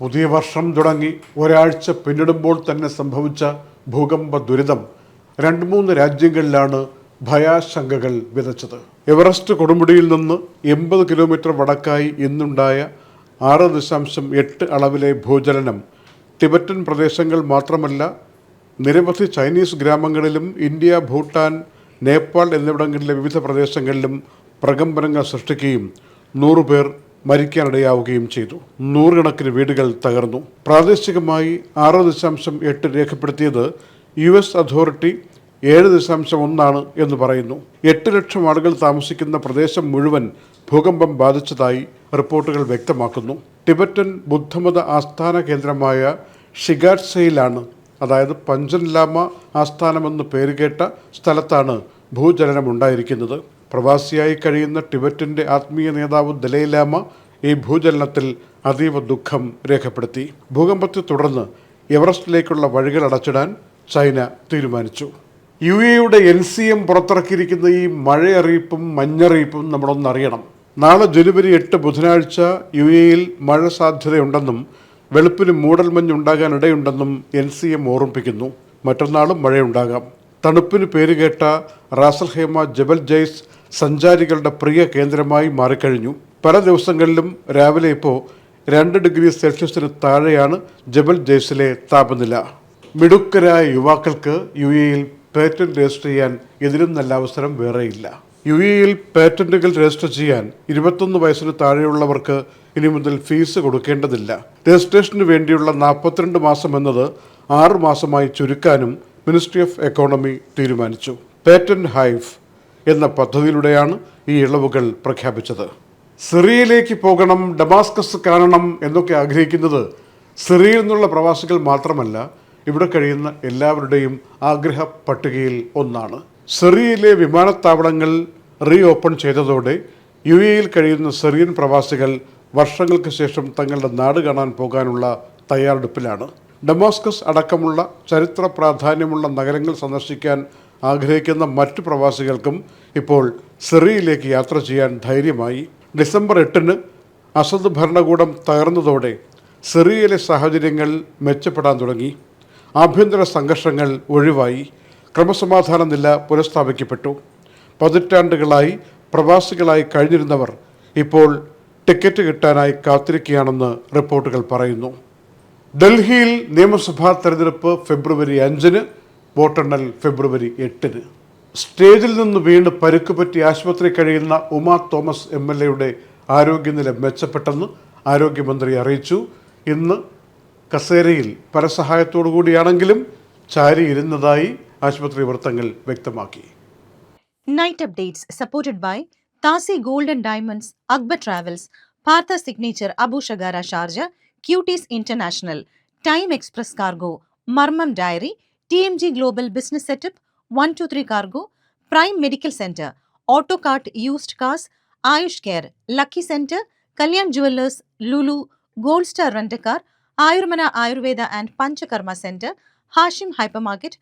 പുതിയ വർഷം തുടങ്ങി ഒരാഴ്ച പിന്നിടുമ്പോൾ തന്നെ സംഭവിച്ച ഭൂകമ്പ ദുരിതം രണ്ട് മൂന്ന് രാജ്യങ്ങളിലാണ് ഭയാശങ്കകൾ വിതച്ചത്. എവറസ്റ്റ് കൊടുമുടിയിൽ നിന്ന് എൺപത് കിലോമീറ്റർ വടക്കായി ഇന്നുണ്ടായ ആറ് ദശാംശം എട്ട് അളവിലെ ഭൂചലനം ടിബറ്റൻ പ്രദേശങ്ങൾ മാത്രമല്ല നിരവധി ചൈനീസ് ഗ്രാമങ്ങളിലും ഇന്ത്യ ഭൂട്ടാൻ നേപ്പാൾ എന്നിവിടങ്ങളിലെ വിവിധ പ്രദേശങ്ങളിലും പ്രകമ്പനങ്ങൾ സൃഷ്ടിക്കുകയും നൂറുപേർ മരിക്കാനിടയാവുകയും ചെയ്തു. നൂറുകണക്കിന് വീടുകൾ തകർന്നു. പ്രാദേശികമായി ആറ് ദശാംശം എട്ട് രേഖപ്പെടുത്തിയത് യു എസ് അതോറിറ്റി ഏഴ് ദശാംശം ഒന്നാണ് എന്ന് പറയുന്നു. എട്ട് ലക്ഷം ആളുകൾ താമസിക്കുന്ന പ്രദേശം മുഴുവൻ ഭൂകമ്പം ബാധിച്ചതായി റിപ്പോർട്ടുകൾ വ്യക്തമാക്കുന്നു. ടിബറ്റൻ ബുദ്ധമത ആസ്ഥാന കേന്ദ്രമായ ഷിഗാട്സയിലാണ് അതായത് പഞ്ചൻലാമ ആസ്ഥാനമെന്ന് പേരുകേട്ട സ്ഥലത്താണ് ഭൂചലനമുണ്ടായിരിക്കുന്നത്. പ്രവാസിയായി കഴിയുന്ന ടിബറ്റിന്റെ ആത്മീയ നേതാവ് ദലൈലാമ ഈ ഭൂചലനത്തിൽ അതീവ ദുഃഖം രേഖപ്പെടുത്തി. ഭൂകമ്പത്തെ തുടർന്ന് എവറസ്റ്റിലേക്കുള്ള വഴികൾ അടച്ചിടാൻ ചൈന തീരുമാനിച്ചു. യു എയുടെ എൻ സി എം പുറത്തിറക്കിയിരിക്കുന്ന ഈ മഴയറിയിപ്പും മഞ്ഞറിയിപ്പും നമ്മളൊന്നറിയണം നാളെ ജനുവരി എട്ട് ബുധനാഴ്ച യു എയിൽ മഴ സാധ്യതയുണ്ടെന്നും വെളുപ്പിന് മൂടൽമഞ്ഞുണ്ടാകാൻ ഇടയുണ്ടെന്നും എൻ സി എം ഓർമ്മിപ്പിക്കുന്നു. മറ്റന്നാളും മഴയുണ്ടാകാം. തണുപ്പിന് പേരുകേട്ട റാസൽഹേമ ജബൽ ജയ്സ് സഞ്ചാരികളുടെ പ്രിയ കേന്ദ്രമായി മാറിക്കഴിഞ്ഞു. പല ദിവസങ്ങളിലും രാവിലെ ഇപ്പോൾ രണ്ട് ഡിഗ്രി സെൽഷ്യസിന് താഴെയാണ് ജബൽ ജയ്സിലെ താപനില. മിടുക്കരായ യുവാക്കൾക്ക് യു എയിൽ പേറ്റന്റ് രജിസ്റ്റർ ചെയ്യാൻ ഇതിലും നല്ല അവസരം വേറെയില്ല. യു എയിൽ പേറ്റന്റുകൾ രജിസ്റ്റർ ചെയ്യാൻ ഇരുപത്തൊന്ന് വയസ്സിന് താഴെയുള്ളവർക്ക് ഇനി മുതൽ ഫീസ് കൊടുക്കേണ്ടതില്ല. രജിസ്ട്രേഷന് വേണ്ടിയുള്ള നാൽപ്പത്തിരണ്ട് മാസം എന്നത് ആറ് മാസമായി ചുരുക്കാനും മിനിസ്ട്രി ഓഫ് എക്കോണമി തീരുമാനിച്ചു. പേറ്റന്റ് ഹൈഫ് എന്ന പദ്ധതിയിലൂടെയാണ് ഈ ഇളവുകൾ പ്രഖ്യാപിച്ചത്. സിറിയയിലേക്ക് പോകണം ഡമാസ്കസ് കാണണം എന്നൊക്കെ ആഗ്രഹിക്കുന്നത് സിറിയയിൽ നിന്നുള്ള പ്രവാസികൾ മാത്രമല്ല ഇവിടെ കഴിയുന്ന എല്ലാവരുടെയും ആഗ്രഹ പട്ടികയിൽ ഒന്നാണ്. സിറിയയിലെ വിമാനത്താവളങ്ങൾ റീ ഓപ്പൺ ചെയ്തതോടെ യു എയിൽ കഴിയുന്ന സിറിയൻ പ്രവാസികൾ വർഷങ്ങൾക്ക് ശേഷം തങ്ങളുടെ നാട് കാണാൻ പോകാനുള്ള തയ്യാറെടുപ്പിലാണ്. ഡമാസ്കസ് അടക്കമുള്ള ചരിത്ര പ്രാധാന്യമുള്ള നഗരങ്ങൾ സന്ദർശിക്കാൻ ആഗ്രഹിക്കുന്ന മറ്റ് പ്രവാസികൾക്കും ഇപ്പോൾ സിറിയയിലേക്ക് യാത്ര ചെയ്യാൻ ധൈര്യമായി. ഡിസംബർ എട്ടിന് അസദ് ഭരണകൂടം തകർന്നതോടെ സിറിയയിലെ സാഹചര്യങ്ങൾ മെച്ചപ്പെടാൻ തുടങ്ങി. ആഭ്യന്തര സംഘർഷങ്ങൾ ഒഴിവായി. ക്രമസമാധാന നില പുനഃസ്ഥാപിക്കപ്പെട്ടു. പതിറ്റാണ്ടുകളായി പ്രവാസികളായി കഴിഞ്ഞിരുന്നവർ ഇപ്പോൾ ടിക്കറ്റ് കിട്ടാനായി കാത്തിരിക്കുകയാണെന്ന് റിപ്പോർട്ടുകൾ പറയുന്നു. ഡൽഹിയിൽ നിയമസഭാ തെരഞ്ഞെടുപ്പ് ഫെബ്രുവരി അഞ്ചിന് വോട്ടെണ്ണൽ ഫെബ്രുവരി എട്ടിന്. സ്റ്റേജിൽ നിന്ന് വീണ് പരുക്ക് പറ്റി ആശുപത്രി കഴിയുന്ന ഉമാ തോമസ് എം എൽ എയുടെ ആരോഗ്യനില മെച്ചപ്പെട്ടെന്ന് ആരോഗ്യമന്ത്രി അറിയിച്ചു. ഇന്ന് കസേരയിൽ പരസഹായത്തോടു കൂടിയാണെങ്കിലും ചാരിയിരുന്നതായി ആശുപത്രി വൃത്തങ്ങൾ വ്യക്തമാക്കി. Night updates supported by Thasi golden diamonds Akbar travels Partha signature Abu Shagara Sharjah cuties international time express cargo Marmam Marmam TMG global business setup one two three cargo prime medical centre auto cart used cars Ayush care lucky centre Kalyan jewellers Lulu gold star rent car Ayurmana ayurveda and panchakarma centre Hashim hypermarket